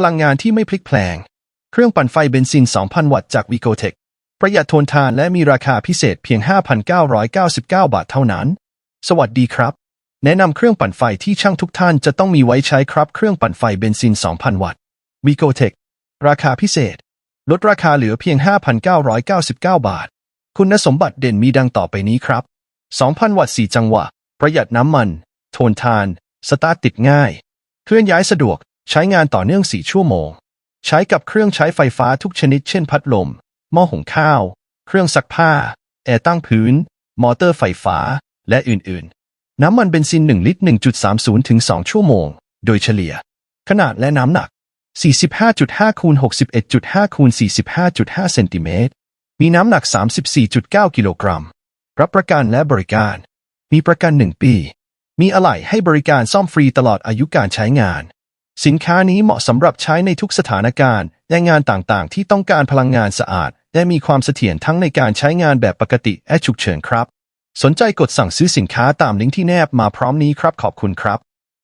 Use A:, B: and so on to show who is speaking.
A: พลังงานที่ไม่พลิกแพลง เครื่องปั่นไฟเบนซิน 2,000 วัตต์จากวีโกเทคประหยัดทนทานและมีราคาพิเศษเพียง 5,999 บาทเท่านั้น สวัสดีครับ แนะนำเครื่องปั่นไฟที่ช่างทุกท่านจะต้องมีไว้ใช้ครับ เครื่องปั่นไฟเบนซิน 2,000 วัตต์วีโกเทคราคาพิเศษ ลดราคาเหลือเพียง 5,999 บาท คุณสมบัติเด่นมีดังต่อไปนี้ครับ 2,000 วัตต์ 4 จังหวะ ประหยัดน้ำมัน ทนทาน สตาร์ทติดง่าย เคลื่อนย้ายสะดวก ใช้งานต่อเนื่อง 4 ชั่วโมง ใช้กับเครื่องใช้ไฟฟ้าทุกชนิดเช่นพัดลม หม้อหุงข้าว เครื่องซักผ้า แอร์ตั้งพื้น มอเตอร์ไฟฟ้า และอื่นๆ น้ำมันเบนซิน 1 ลิตร 1.30 ถึง 2 ชั่วโมง โดยเฉลี่ย ขนาดและน้ำหนัก 45.5 คูณ 61.5 คูณ 45.5 เซนติเมตร มีน้ำหนัก 34.9 กิโลกรัม รับประกันและบริการ มีประกัน 1 ปี มีอะไหล่ให้บริการซ่อมฟรีตลอดอายุการใช้งาน สินค้านี้เหมาะสำหรับใช้ในทุกสถานการณ์ในงานต่างๆ ที่ต้องการพลังงานสะอาด และมีความเสถียรทั้งในการใช้งานแบบปกติและฉุกเฉินครับ สนใจกดสั่งซื้อสินค้าตามลิงก์ที่แนบมาพร้อมนี้ครับขอบคุณครับ